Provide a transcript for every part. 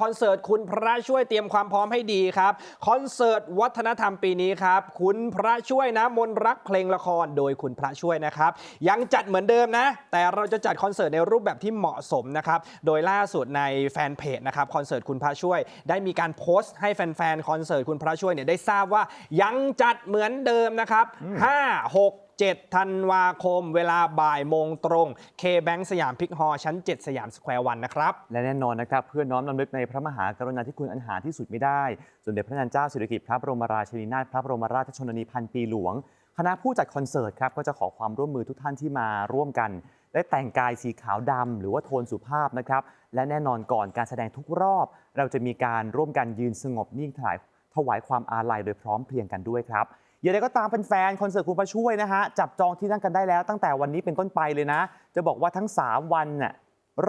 คอนเสิร์ตคุณพระช่วยเตรียมความพร้อมให้ดีครับ คอนเสิร์ตวัฒนธรรมปีนี้ครับคุณพระช่วยนะมนรักเพลงละครโดยคุณพระช่วยนะครับ ยังจัดเหมือนเดิมนะ แต่เราจะจัดคอนเสิร์ตในรูปแบบที่เหมาะสมนะครับโดยล่าสุดในแฟนเพจนะครับคอนเสิร์ตคุณพระช่วย ได้มีการโพสต์ให้แฟนๆคอนเสิร์ตคุณพระช่วยเนี่ยได้ทราบว่ายังจัดเหมือนเดิมนะครับ5 6 7 ธันวาคม เวลาบ่ายโมงตรงเคแบงสยามพิกฮอร์ชั้น 7 สยามสแควร์วันนะครับ และแน่นอนนะครับ เพื่อน้อมรำลึกในพระมหากรุณาธิคุณอันหาที่สุดไม่ได้ สมเด็จพระนางเจ้าสิริกิติ์พระบรมราชินีนาถพระบรมราชชนนีพันปีหลวง คณะผู้จัดคอนเสิร์ตครับก็จะขอความร่วมมือทุกท่านที่มาร่วมกัน ได้แต่งกายสีขาวดำหรือว่าโทนสุภาพนะครับและแน่นอนก่อนการแสดงทุกรอบ เราจะมีการร่วมกันยืนสงบนิ่งถวาย ถวายความอาลัยโดยพร้อมเพรียงกันด้วยครับอย่างไรก็ตามเป็นแฟนคอนเสิร์ตคุณพระช่วยนะฮะจับจองที่นั่งกันได้แล้วตั้งแต่วันนี้เป็นต้นไปเลยนะ จะบอกว่าทั้ง 3 วันน่ะ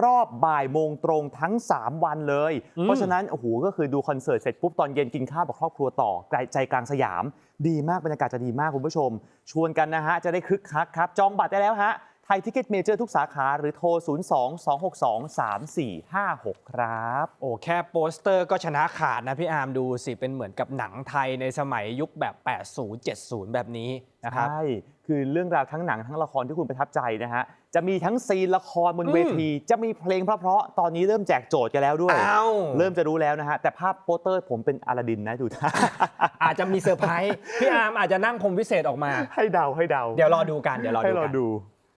รอบบ่ายโมงตรงทั้ง 3 วันเลยอืมเพราะฉะนั้นโอ้โหก็คือดูคอนเสิร์ตเสร็จปุ๊บตอนเย็นกินข้าวกับครอบครัวต่อไกลใจกลางสยาม ดีมากบรรยากาศจะดีมากคุณผู้ชม ชวนกันนะฮะจะได้คึกคักครับ จองบัตรได้แล้วฮะ ไทยทิกเก็ตเมเจอร์ทุกสาขาหรือโทร 02 262 3456 ครับ โอ้แค่โปสเตอร์ก็ชนะขาดนะพี่อาร์มดูสิ เป็นเหมือนกับหนังไทยในสมัยยุคแบบ 80 70 แบบนี้นะครับใช่ คือเรื่องราวทั้งหนังทั้งละครที่คุณประทับใจนะฮะ จะมีทั้งซีนละครบนอืมเวที จะมีเพลงเพราะๆตอนนี้เริ่มแจกโจทย์กันแล้วด้วยอ้าวเริ่มจะรู้แล้วนะฮะ แต่ภาพโปสเตอร์ผมเป็นอลาดินนะดูท่าอาจจะมีเซอร์ไพรส์พี่อาร์มอาจจะนั่งพรมวิเศษออกมา ให้เดาให้เดา เดี๋ยวรอดูกันเดี๋ยวรอให้ดูรอกันดู